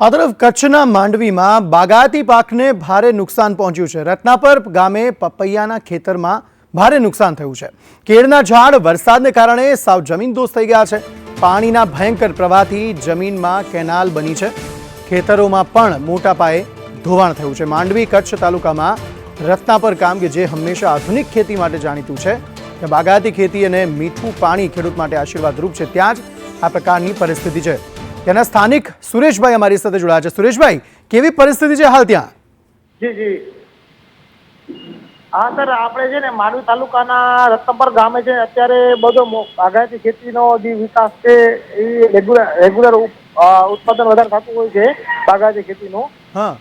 આ તરફ કચ્છના માંડવીમાં બાગાયતી પાકને ભારે નુકસાન પહોંચ્યું છે. રત્નાપર ગામે પપૈયાના ખેતરમાં ભારે નુકસાન થયું છે. કેળના ઝાડ વરસાદને કારણે સાવ જમીન દોસ્ત થઈ ગયા છે. પાણીના ભયંકર પ્રવાહથી જમીનમાં કેનાલ બની છે. ખેતરોમાં પણ મોટા પાયે ધોવાણ થયું છે. માંડવી કચ્છ તાલુકામાં રત્નાપર ગામ કે જે હંમેશા આધુનિક ખેતી માટે જાણીતું છે કે બાગાયતી ખેતી અને મીઠું પાણી ખેડૂત માટે આશીર્વાદરૂપ છે. ત્યાં જ આ પ્રકારની પરિસ્થિતિ છે. ત્યાંના સ્થાનિક સુરેશભાઈ અમારી સાથે જોડાયા છે. સુરેશભાઈ કેવી પરિસ્થિતિ છે હાલ ત્યાં? જી જી. હા સર આપણે છે ને માંડવી તાલુકાના રત્નપર ગામે છે અત્યારે બધો આગાહી ખેતીનો જે વિકાસ છે એ રેગ્યુલર રેગ્યુલર ઉત્પાદન વધારે થતું હોય છે બાગાયતી ખેતીનું.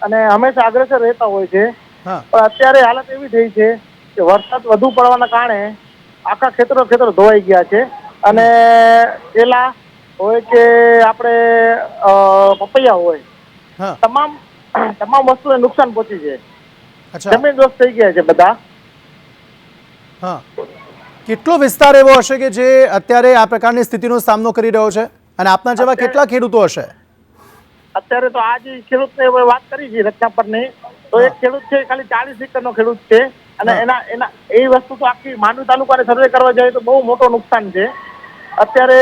અને હંમેશા અગ્રેસર રહેતા હોય છે. પણ અત્યારે હાલત એવી થઈ છે કે વરસાદ વધુ પડવાના કારણે આખા ખેતરો ખેતરો ધોવાઈ ગયા છે. અને કેલા હોય કે આપણે પપૈયા હોય તમામ તમામ વસ્તુને નુકસાન પહોંચી છે જમીન દોસ્ત થઈ ગયા છે બધા. હા. કેટલો વિસ્તાર એવો હશે કે જે અત્યારે આ પ્રકારની સ્થિતિનો સામનો કરી રહ્યો છે? અને આપના જેવા કેટલા ખેડૂતો હશે? અત્યારે તો આ જે ખેડૂતને વાત કરી છે રત્નાપરની તો એક ખેડૂત છે ખાલી ચાલીસ એકરનો ખેડૂત છે. અને એના એના એ વસ્તુ તો આખી માંડવી તાલુકાને સર્વે કરવા જાય તો બહુ મોટો નુકસાન છે. અત્યારે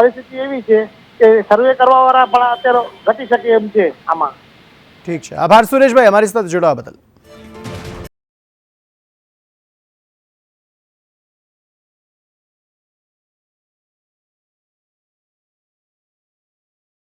પરિસ્થિતિ એવી છે કે સર્વે કરવા વાળા પણ અત્યારે ઘટી શકે એમ છે આમાં. ઠીક છે. આભાર સુરેશભાઈ, અમારી સાથે જોડાવા બદલ.